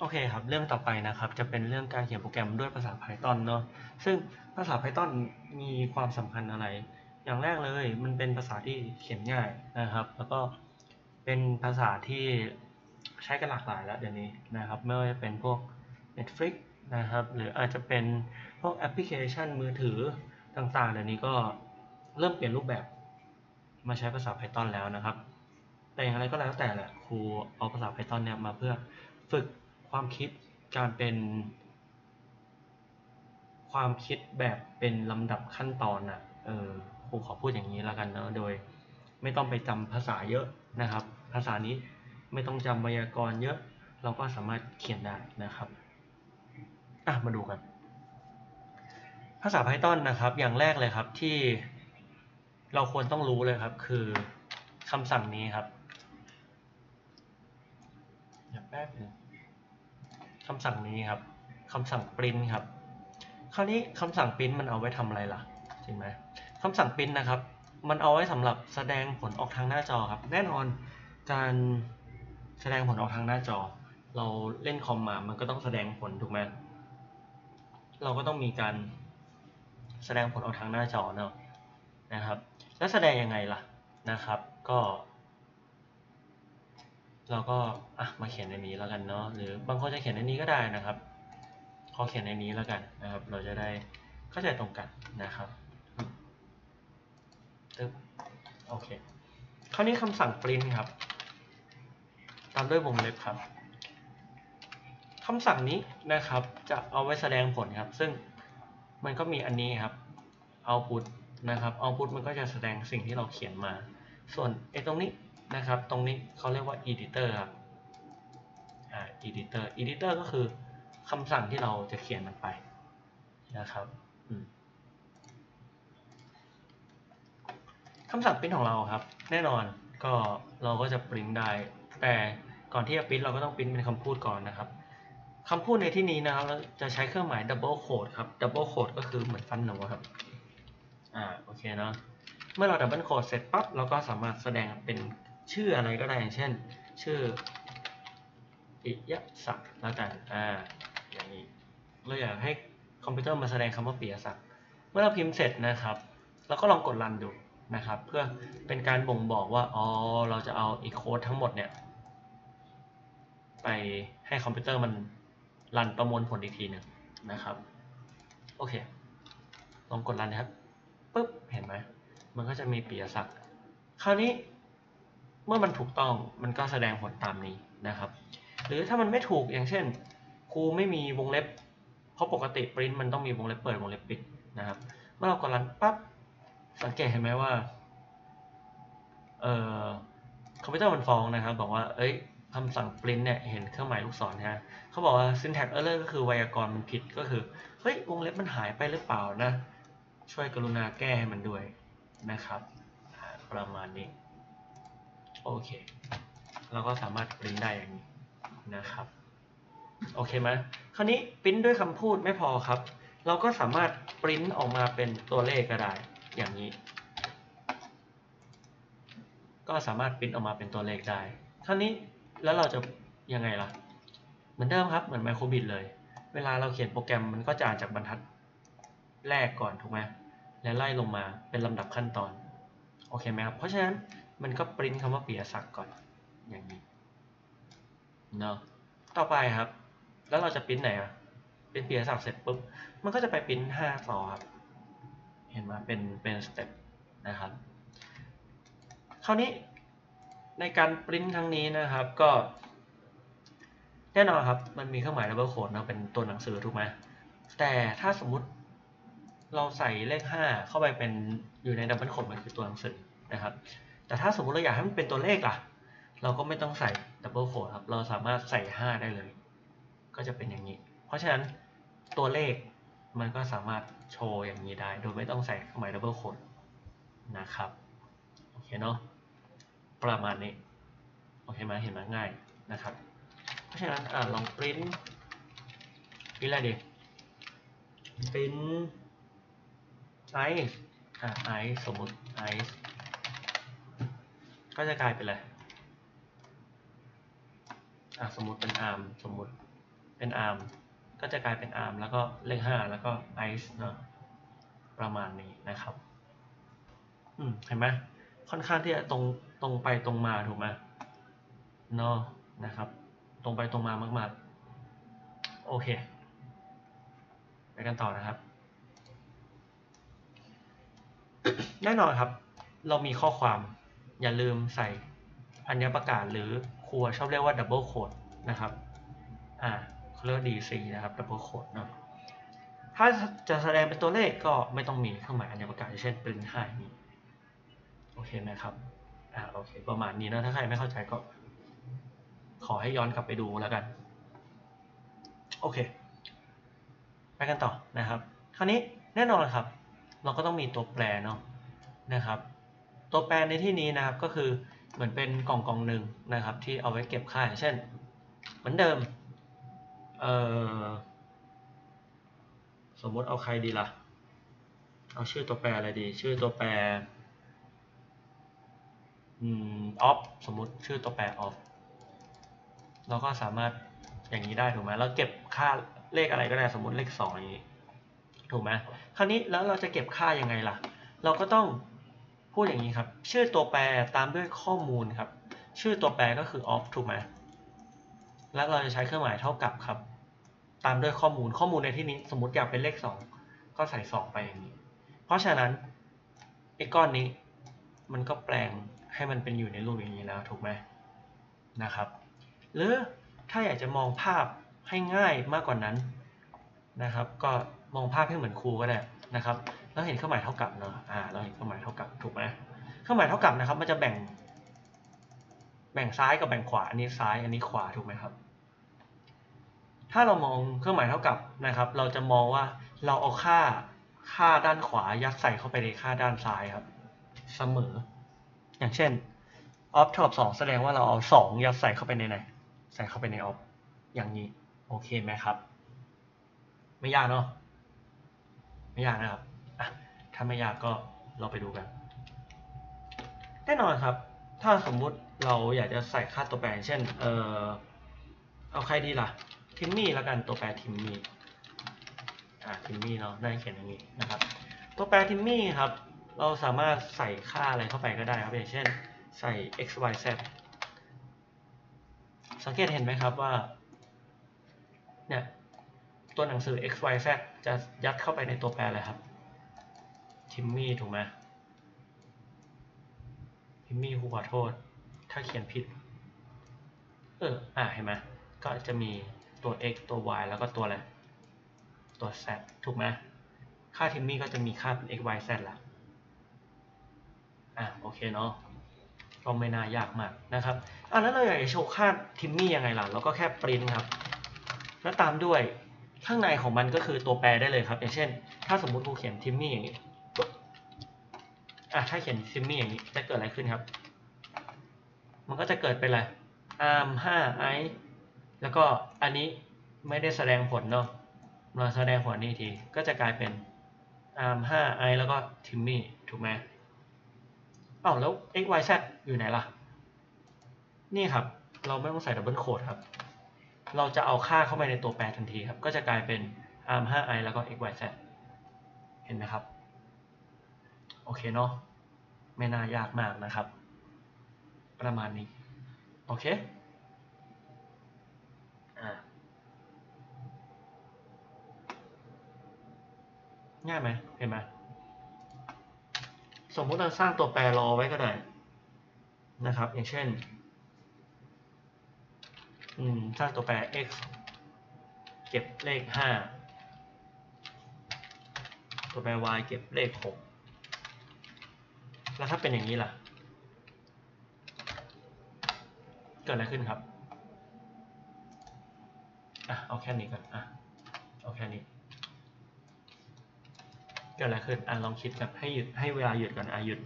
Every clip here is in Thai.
โอเคครับ เรื่องต่อไปนะครับ จะเป็นเรื่องการเขียนโปรแกรมด้วยภาษา Python เนาะซึ่งภาษา Python มีความสำคัญอะไร อย่างแรกเลยมันเป็นภาษาที่เขียนง่ายนะครับ แล้วก็เป็นภาษาที่ใช้กันหลากหลายแล้วเดี๋ยวนี้นะครับ ไม่ว่าจะเป็นพวก Netflix นะครับ หรืออาจจะเป็นพวกแอปพลิเคชันมือถือต่างๆเดี๋ยวนี้ก็เริ่มเปลี่ยนรูปแบบมาใช้ภาษา Python แล้วนะครับ แต่อย่างไรก็แล้วแต่แหละครูเอาภาษา Python เนี่ยมาเพื่อฝึก ความคิดการเป็น ความคิดแบบเป็นลำดับขั้นตอนอะเออครูขอพูดอย่างนี้แล้วกันเนอะโดย ไม่ต้องไปจำภาษาเยอะนะครับ ภาษานี้ไม่ต้องจำไวยากรณ์เยอะ เราก็สามารถเขียนได้นะครับอะมาดูกันภาษา Python นะครับ อย่างแรกเลยครับที่เราควรต้องรู้เลยครับ คือคำสั่งนี้ครับเดี๋ยวแป๊บนึง คำสั่งนี้ครับคำสั่ง print ครับ คราวนี้คำสั่ง print มันเอาไว้ทำอะไรล่ะจริงไหมคำสั่ง print นะครับ มันเอาไว้สำหรับแสดงผลออกทางหน้าจอครับ แน่นอนการแสดงผลออกทางหน้าจอ เราเล่นคอมมา มันก็ต้องแสดงผลถูกไหมเราก็ต้องมีการแสดงผลออกทางหน้าจอเนาะนะครับ แล้วแสดงยังไงล่ะนะครับ ก็ เราก็อะมาเขียนในนี้แล้วกันเนาะหรือบางคนจะเขียนในนี้ก็ได้นะครับขอเขียนในนี้แล้วกันนะครับ เราจะได้เข้าใจตรงกันนะครับตึ๊บโอเคคราวนี้คำสั่ง print ครับ ตามด้วยวงเล็บครับคำสั่งนี้นะครับจะเอาไว้แสดงผลครับ ซึ่งมันก็มีอันนี้ครับ output นะครับ output มันก็จะแสดงสิ่งที่เราเขียนมา ส่วนไอ้ตรงนี้ นะครับ ตรงนี้เขาเรียกว่า editor ครับ editor editor ก็คือคำสั่งที่เราจะเขียนมันไปนะครับคำสั่ง print ของเราครับ แน่นอนก็เราก็จะ print ได้ แต่ก่อนที่จะ print เราก็ต้อง print เป็นคำพูดก่อนนะครับคำพูดในที่นี้นะครับเราจะใช้เครื่องหมาย double quote ครับ double quote ก็คือเหมือนฟันหนูครับ อ่าโอเคเนาะเมื่อเราดับเบิลโคดเสร็จปั๊บเราก็สามารถแสดงเป็น ชื่ออะไรก็ได้อย่างเช่น ชื่อปิยศักดิ์แล้วกันอ่าอย่างนี้เราอยากให้คอมพิวเตอร์มาแสดงคำว่าปิยศักดิ์เมื่อเราพิมพ์เสร็จนะครับเราก็ลองกดรันดูนะครับ เพื่อเป็นการบ่งบอกว่าอ๋อเราจะเอาอีโค้ดทั้งหมดเนี่ยไปให้คอมพิวเตอร์มันรันประมวลผลอีกทีหนึ่งนะครับโอเค ลองกดรันนะครับปุ๊บเห็นไหมมันก็จะมีปียศักดิ์คราวนี้ เมื่อมันถูกต้องมันก็แสดงผลตามนี้นะครับ หรือถ้ามันไม่ถูกอย่างเช่นครูไม่มีวงเล็บ เพราะปกติปริ้นมันต้องมีวงเล็บเปิดวงเล็บปิดนะครับ เมื่อเรากดรันปั๊บสังเกตเห็นไหมว่าเอ่อคอมพิวเตอร์มันฟ้องนะครับ บอกว่าเอ้ยคำสั่ง print เนี่ยเห็นเครื่องหมายลูกศรนะฮะเขาบอกว่า syntax error ก็คือไวยากรณ์มันผิดก็คือเฮ้ยวงเล็บมันหายไปหรือเปล่านะ ช่วยกรุณาแก้ให้มันด้วยนะครับ ประมาณนี้ โอเค เราก็สามารถปริ้นได้อย่างนี้นะครับ โอเคไหมคราวนี้ปริ้นด้วยคำพูดไม่พอครับ เราก็สามารถปริ้นออกมาเป็นตัวเลขก็ได้อย่างนี้ ก็สามารถปริ้นออกมาเป็นตัวเลขได้ คราวนี้แล้วเราจะยังไงล่ะ เหมือนเดิมครับ เหมือนไมโครบิตเลย เวลาเราเขียนโปรแกรมมันก็จะอ่านจากบรรทัดแรกก่อนถูกไหมแล้วไล่ลงมาเป็นลำดับขั้นตอน โอเคไหมครับ เพราะฉะนั้น มันก็ปริ้นคำว่าปียศักดิ์ก่อนอย่างนี้เนาะต่อไปครับ แล้วเราจะปริ้นไหนอะเป็นปียศักดิ์เสร็จปุ๊บมันก็จะไปปริ้นห้าต่อครับเห็นไหมเป็นเป็นสเต็ปนะครับคราวนี้ในการปริ้นครั้งนี้นะครับก็แน่นอนครับมันมีเครื่องหมาย double quote นะเป็นตัวหนังสือถูกไหมแต่ถ้าสมมุติเราใส่เลข 5 เข้าไปเป็นอยู่ในดับเบิลโคดมันคือตัวหนังสือนะครับ แต่ถ้าสมมติเราอยากให้มันเป็นตัวเลขล่ะ เราก็ไม่ต้องใส่ดับเบิลโคดครับ เราสามารถใส่ 5 ได้เลย ก็จะเป็นอย่างนี้ เพราะฉะนั้นตัวเลขมันก็สามารถโชว์อย่างนี้ได้ โดยไม่ต้องใส่เครื่องหมายดับเบิลโคดนะครับ โอเคเนาะ ประมาณนี้ โอเคไหมเห็นไหมง่ายนะครับ เพราะฉะนั้นอลองปริ้นปริ้นอะไรดีปริ้นไอซ์อะไอซ์สมมติไอซ์ ก็จะกลายเป็นอะไรอะสมมติเป็นอาร์มสมมติเป็น arm ก็จะกลายเป็น arm แล้วก็เลขห้าแล้วก็ ice เนาะประมาณนี้นะครับ อืมเห็นไหมค่อนข้างที่จะตรงตรงไปตรงมาถูกไหมเนาะนะครับ ตรงไปตรงมามากๆ โอเค ไปกันต่อนะครับ แน่นอนครับ เรามีข้อความ อย่าลืมใส่อัญญประกาศหรือครัวชอบเรียกว่าดับเบิลโคดนะครับ อ่าเขาเรียกว่า DC นะครับดับเบิลโคดเนาะถ้าจะแสดงเป็นตัวเลขก็ไม่ต้องมีเครื่องหมายอัญญประกาศเช่น print ให้นี่โอเคไหมครับ อ่าโอเค ประมาณนี้นะถ้าใครไม่เข้าใจก็ ขอให้ย้อนกลับไปดูแล้วกัน โอเค ไปกันต่อนะครับ คราวนี้แน่นอนครับ เราก็ต้องมีตัวแปรเนาะนะครับ ตัวแปรในที่นี้นะครับก็คือเหมือนเป็นกล่องกล่องหนึ่งนะครับ ที่เอาไว้เก็บค่าอย่างเช่น เหมือนเดิมสมมติเอาใครดีล่ะ เอาชื่อตัวแปรอะไรดี ชื่อตัวแปรออฟสมมติชื่อตัวแปรออฟเราก็สามารถอย่างนี้ได้ถูกไหมเราเก็บค่าเลขอะไรก็ได้สมมติเลขสองอย่างนี้ถูกไหมคราวนี้แล้วเราจะเก็บค่ายังไงล่ะ เราก็ต้อง พูดอย่างนี้ครับ ชื่อตัวแปรตามด้วยข้อมูลครับ ชื่อตัวแปรก็คือ off ถูกไหมแล้วเราจะใช้เครื่องหมายเท่ากับครับ ตามด้วยข้อมูลข้อมูลในที่นี้สมมติอยากเป็นเลข 2 ก็ใส่ 2 ไปอย่างนี้ เพราะฉะนั้นไอ้ก้อนนี้มันก็แปลงให้มันเป็นอยู่ในรูปอย่างนี้แล้วถูกไหมนะครับ หรือถ้าอยากจะมองภาพให้ง่ายมากกว่านั้นนะครับ ก็มองภาพให้เหมือนครูก็ได้นะครับ เราเห็นเครื่องหมายเท่ากับเนาะอ่าเราเห็นเครื่องหมายเท่ากับถูกไหมเครื่องหมายเท่ากับนะครับ มันจะแบ่ง แบ่งซ้ายกับแบ่งขวาอันนี้ซ้ายอันนี้ขวาถูกไหมครับ ถ้าเรามองเครื่องหมายเท่ากับนะครับ เราจะมองว่าเราเอาค่าค่าด้านขวายัดใส่เข้าไปในค่าด้านซ้ายครับ เสมอ อย่างเช่นออฟเท่ากับสองแสดงว่าเราเอาสองยัดใส่เข้าไปในไหนใส่เข้าไปในออฟอย่างนี้ โอเคไหมครับ ไม่ยากเนาะไม่ยากนะครับ ถ้าไม่ยากก็เราไปดูกัน แน่นอนครับ ถ้าสมมุติเราอยากจะใส่ค่าตัวแปรเช่น เออเอาใครดีล่ะ ทิมมี่แล้วกันตัวแปรทิมมี่ อะทิมมี่เนาะได้เขียนอย่างนี้นะครับ ตัวแปรทิมมี่ครับ เราสามารถใส่ค่าอะไรเข้าไปก็ได้ครับ อย่างเช่น ใส่ x y z สังเกตเห็นไหมครับว่า เนี่ย ตัวหนังสือ x y z จะยัดเข้าไปในตัวแปรอะไรครับ ทิมมี่ถูกไหมทิมมี่ครูขอโทษ ถ้าเขียนผิด เออ อ่าเห็นไหมก็จะมีตัว x ตัว y แล้วก็ตัวอะไร ตัว z ถูกไหมค่าทิมมี่ก็จะมีค่าเป็น x y z ละอะโอเคเนาะก็ไม่น่ายากมากนะครับอะแล้วเราอยากจะโชว์ค่าทิมมี่ยังไงล่ะ เราก็แค่ปริ้นครับ แล้วตามด้วยข้างในของมันก็คือตัวแปรได้เลยครับ อย่างเช่น ถ้าสมมุติครูเขียนทิมมี่อย่างนี้ อะถ้าเขียนทิมมี่อย่างนี้จะเกิดอะไรขึ้นครับ มันก็จะเกิดเป็นอะไร arm 5 i แล้วก็อันนี้ไม่ได้แสดงผลเนาะมาแสดงผลนี่ทีก็จะกลายเป็น arm 5 i แล้วก็ทิมมี่ถูกไหมอ้าวแล้ว x y z อยู่ไหนล่ะ นี่ครับ เราไม่ต้องใส่ดับเบิลโคดครับ เราจะเอาค่าเข้าไปในตัวแปรทันทีครับ ก็จะกลายเป็น arm 5i แล้วก็ x y z เห็นไหมครับ โอเคเนาะ ไม่น่ายากมากนะครับ ประมาณนี้ โอเคง่ายไหมเห็นไหมสมมุติเราสร้างตัวแปรรอไว้ก็ได้นะครับ อย่างเช่นสร้างตัวแปร x เก็บเลขห้าตัวแปร y เก็บเลขหก แล้วถ้าเป็นอย่างนี้ล่ะ เกิดอะไรขึ้นครับ อะ เอาแค่นี้ก่อน อะ เอาแค่นี้ เกิดอะไรขึ้น อะ ลองคิดแบบให้หยุดให้เวลาหยุดก่อน อะ หยุด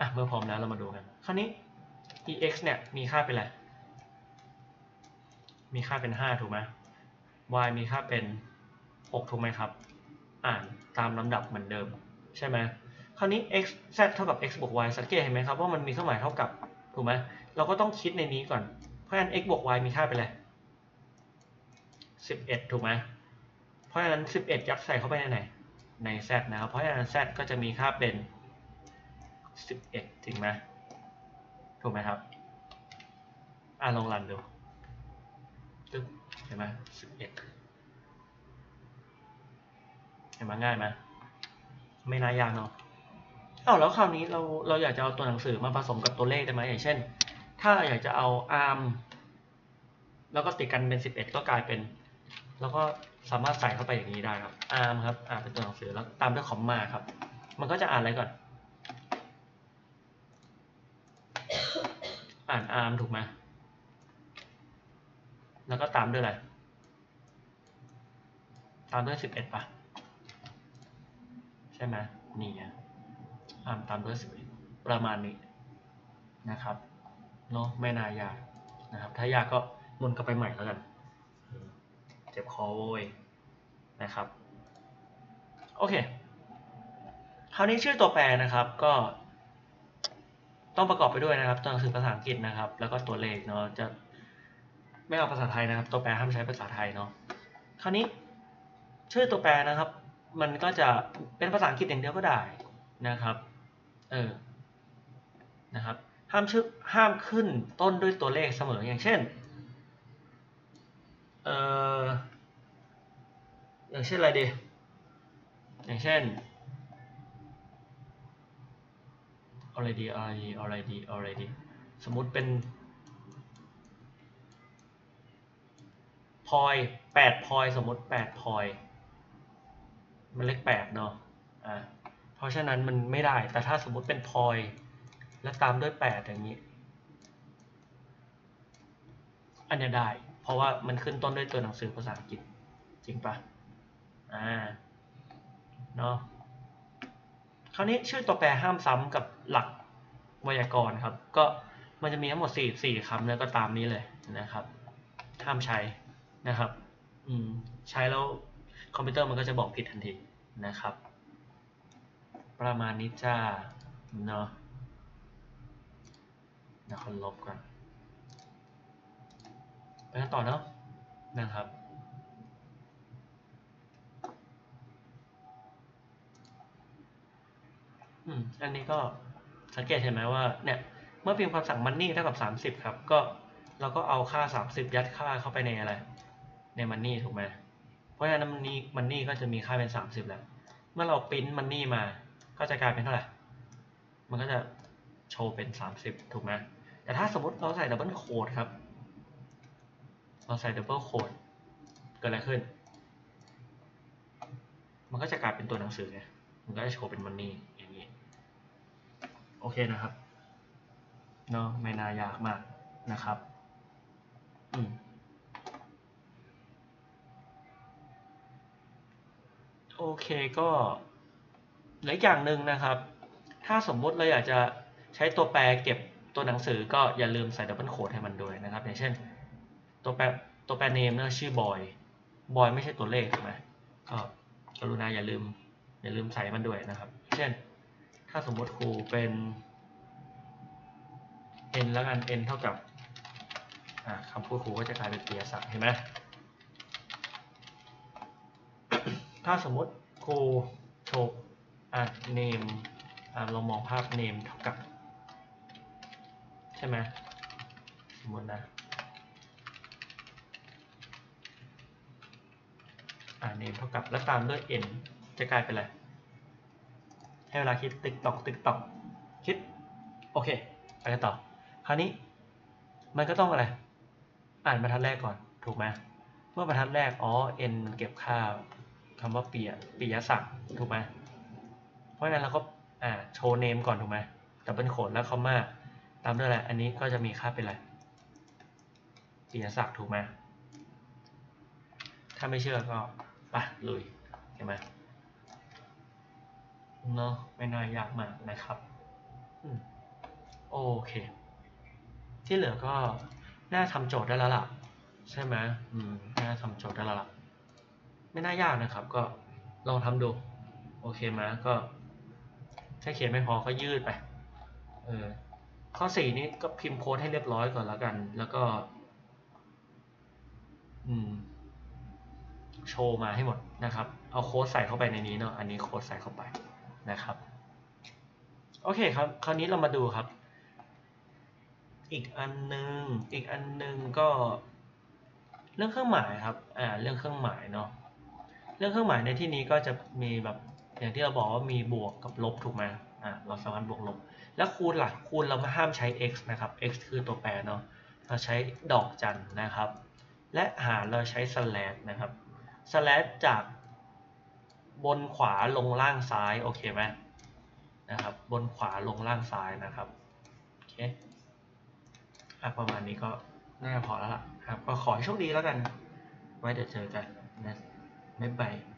อะ เมื่อพร้อมแล้วเรามาดูกัน คราวนี้ ex เนี่ย มีค่าเป็นอะไร มีค่าเป็น 5 ถูกไหม y มีค่าเป็น 6 ถูกไหมครับ อ่าน ตามลำดับเหมือนเดิมใช่ไหมคราวนี้ x z เท่ากับ x บวก y สังเกตเห็นไหมครับว่ามันมีเครื่องหมายเท่ากับถูกไหมเราก็ต้องคิดในนี้ก่อน เพราะฉะนั้น x บวก y มีค่าเป็นอะไรสิบเอ็ดถูกไหมเพราะฉะนั้น 11 ยัดใส่เข้าไปในไหน ใน z นะครับ เพราะฉะนั้น z ก็จะมีค่าเป็น 11 จริงไหมถูกไหมครับ อ่าลองรันดูเห็นไหม11เห็นไหมง่ายไหมไม่น่ายากเนาะเอ้าแล้วคราวนี้เราเราอยากจะเอาตัวหนังสือมาผสมกับตัวเลขได้ไหมอย่างเช่น ถ้าเราอยากจะเอา arm แล้วก็ติดกันเป็น 11 ก็กลายเป็น แล้วก็สามารถใส่เข้าไปอย่างนี้ได้ครับ arm ครับอ่าเป็นตัวหนังสือแล้วตามด้วยคอมมาครับ มันก็จะอ่านอะไรก่อน อ่าน arm ถูกไหมแล้วก็ตามด้วยอะไร ตามด้วย 11ป่ะ ช่ไหมนี่ไง arm ตามด้วย11ประมาณนี้นะครับเนาะไม่น่ายากนะครับ ถ้ายากก็มุนกลับไปใหม่แล้วกัน เจ็บคอโว้ยนะครับ โอเค คราวนี้ชื่อตัวแปรนะครับก็ต้องประกอบไปด้วยนะครับ ตัวหนังสือภาษาอังกฤษนะครับ แล้วก็ตัวเลขเนาะจะไม่เอาภาษาไทยนะครับ ตัวแปรห้ามใช้ภาษาไทยเนาะคราวนี้ชื่อตัวแปรนะครับ มันก็จะเป็นภาษาอังกฤษอย่างเดียวก็ได้นะครับ เออ นะครับ ห้ามชื่อห้ามขึ้นต้นด้วยตัวเลขเสมออย่างเช่น เอ่ออย่างเช่นอะไรดี อย่างเช่นอะไรดีอะไรดีอะไรดีอะไรดี สมมุติเป็นพอยแปดพอยสมมติแปดพอย มันเลขแปดเนาะอ่าเพราะฉะนั้นมันไม่ได้ แต่ถ้าสมมติเป็นพอยแล้วตามด้วยแปดอย่างนี้ อันนี้ได้ เพราะว่ามันขึ้นต้นด้วยตัวหนังสือภาษาอังกฤษ จริงปะอ่า เนาะคราวนี้ชื่อตัวแปรห้ามซ้ำกับหลักไวยากรณ์ครับ ก็มันจะมีทั้งหมด 4 4คำแล้วก็ตามนี้เลยนะครับ ห้ามใช้นะครับ อืม ใช้แล้ว คอมพิวเตอร์มันก็จะบอกผิดทันทีนะครับ ประมาณนี้จ้าเนาะเดี๋ยวคนลบก่อนไปกันต่อเนาะนะครับอืมอันนี้ก็สังเกตเห็นไหมว่าเนี่ยเมื่อพิมพ์คำสั่ง money เท่ากับ 30 ครับ ก็เราก็เอาค่า 30 ยัดค่าเข้าไปในอะไร ใน money ถูกไหม ราะฉะนั้น money money ก็จะมีค่าเป็น 30 แล้ว เมื่อเราปริ้น money มา ก็จะกลายเป็นเท่าไหร่ มันก็จะโชว์เป็น 30 ถูกไหมแต่ถ้าสมมติเราใส่ double quote ครับ เราใส่ double quote เกิดอะไรขึ้น มันก็จะกลายเป็นตัวหนังสือไง มันก็จะโชว์เป็น money อย่างนี้ โอเคนะครับ เนาะไม่น่ายากมากนะครับ อืม โอเคก็หลืออกอย่างหนึ่งนะครับ ถ้าสมมุติเราอยากจะใช้ตัวแปรเก็บตัวหนังสือก็อย่าลืมใส่ดับเบิลโคดให้มันด้วยนะครับ อย่างเช่น ตัวแปรตัวแปรเนมเนี่ยชื่อบอยบอยไม่ใช่ตัวเลขถูกไหมก็กรุณาอย่าลืมอย่าลืมใส่มันด้วยนะครับ เช่น ถ้าสมมติครูเป็น n แล้วกัน n เท่ากับคำพูดครูก็จะกลายเป็นเปียศักเห็นไหม ถ้าสมมติครูโชว์อะ name อะเรามองภาพ name เท่ากับ ใช่ไหมสมมตินะอ่า name เท่ากับแล้วตามด้วย n จะกลายเป็นอะไร ให้เวลาคิดติ๊กตอกติ๊กตอกคิด โอเค ไปกันต่อ คราวนี้มันก็ต้องอะไร อ่านบรรทัดแรกก่อน ถูกไหม เมื่อบรรทัดแรก อ๋อ n มันเก็บค่า คำว่าเปียปิยศักดิ์ถูกไหมเพราะฉะนั้นเราก็อ่าโชว์เนมก่อนถูกไหมดับเบิลโคดแล้วคอมมาตามด้วยอะไรอันนี้ก็จะมีค่าเป็นอะไรปิยศักดิ์ถูกไหมถ้าไม่เชื่อก็ไปลุยเห็นไหมเนาะไม่น่ายากมากนะครับอโอเค ที่เหลือก็น่าทำโจทย์ได้แล้วล่ะ ใช่ไหมอืมน่าทำโจทย์ได้แล้วล่ะ ไม่น่ายากนะครับ ก็ลองทำดู โอเคไหมก็ถ้าเขียนไม่พอก็ยืดไปเออข้อสี่นี้ก็พิมพ์โค้ดให้เรียบร้อยก่อนแล้วกัน แล้วก็ อืม โชว์มาให้หมดนะครับ เอาโค้ดใส่เข้าไปในนี้เนาะอันนี้โค้ดใส่เข้าไปนะครับ โอเคครับ คราวนี้เรามาดูครับ อีกอันหนึ่งอีกอันหนึ่งก็เรื่องเครื่องหมายครับ อ่า เรื่องเครื่องหมายเนาะ รื่องเครื่องหมายในที่นี้ก็จะมีแบบอย่างที่เราบอกว่ามีบวกกับลบถูกไหมอ่าเราสามารถบวกลบ แล้วคูณหล่ะคูณเราไม่ห้ามใช้ x นะครับ x คือตัวแปรเนาะเราใช้ดอกจันนะครับ และหารเราใช้ slash นะครับ slash จากบนขวาลงล่างซ้ายโอเคไหมนะครับบนขวาลงล่างซ้ายนะครับโอเคอะประมาณนี้ก็น่าพอแล้วล่ะครับก็ขอให้โชคดีแล้วกัน ไว้เดี๋ยวเจอกันนะ บ๊ายบาย